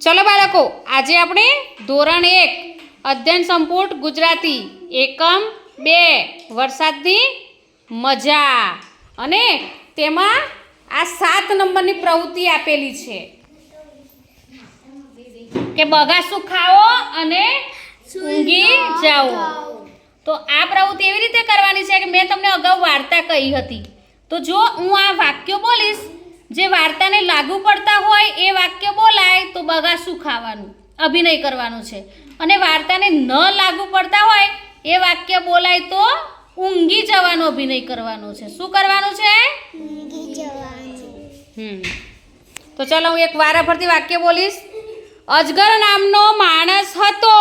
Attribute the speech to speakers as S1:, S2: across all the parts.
S1: ચલો બાળકો, આજે આપણે ધોરણ એક, અધ્યયન સંપુટ ગુજરાતી, એકમ બે, વરસાદની મજા. અને તેમાં આ સાત નંબરની પ્રવૃત્તિ આપેલી છે. કે બગાસું ખાઓ અને ઊંઘી જાઓ. તો આ પ્રવૃત્તિ એવી રીતે કરવાની છે કે મેં તમને અગાઉ વાર્તા કહી હતી. તો જો હું આ વાક્યો બોલીશ, જે વાર્તાને લાગુ પડતા હોય એ વાક્ય બોલાય તો બગાસું ખાવાનું? અભિનય કરવાનું છે. અને વાર્તાને ન લાગુ પડતા હોય એ વાક્ય બોલાય તો ઊંઘી જવાનો અભિનય કરવાનો છે. શું કરવાનું છે? હમ. તો ચાલો હું એક વારા ફરતી વાક્ય બોલીશ. અજગર નામનો માણસ હતો.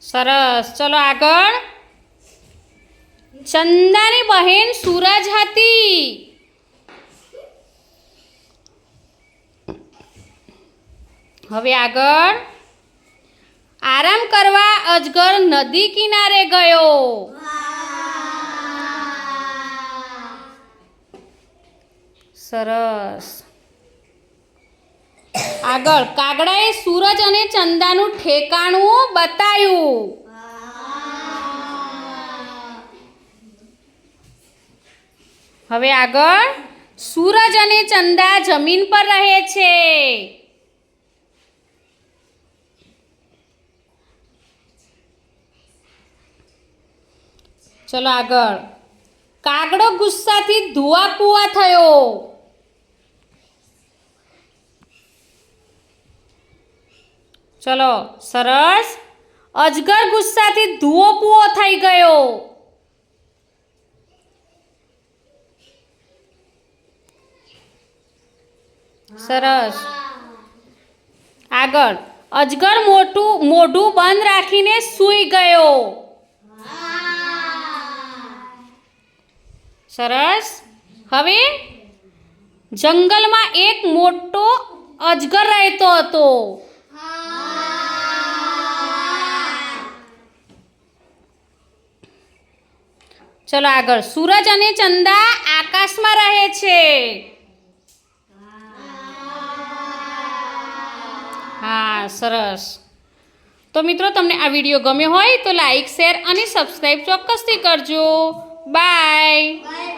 S1: સરસ. ચલો આગળ. ચંદાની બહેન સૂરજ હતી. હવે આગળ. આરામ કરવા અજગર નદી કિનારે ગયો. સરસ. આગળ, કાગડાએ સૂરજ અને ચંદાનું ઠેકાણું બતાયું. હવે આગળ, સૂરજ અને ચંદા જમીન પર રહે છે. ચલો આગળ. કાગડો ગુસ્સાથી ધુઆ પુઆ થયો. ચલો, સરસ. અજગર ગુસ્સાથી ધુઓ પુઓ થઈ ગયો. સરસ. આગળ. અજગર મોટું, મોઢું બંધ રાખીને સૂઈ ગયો. સરસ. હવે જંગલમાં એક મોટો અજગર રહેતો હતો. ચલો આગળ. સૂરજ અને ચંદા આકાશમાં રહે છે. હા, સરસ. તો મિત્રો, તમને આ વીડિયો ગમ્યો હોય તો લાઈક, શેર અને સબસ્ક્રાઈબ ચોક્કસથી કરજો. Bye. Bye.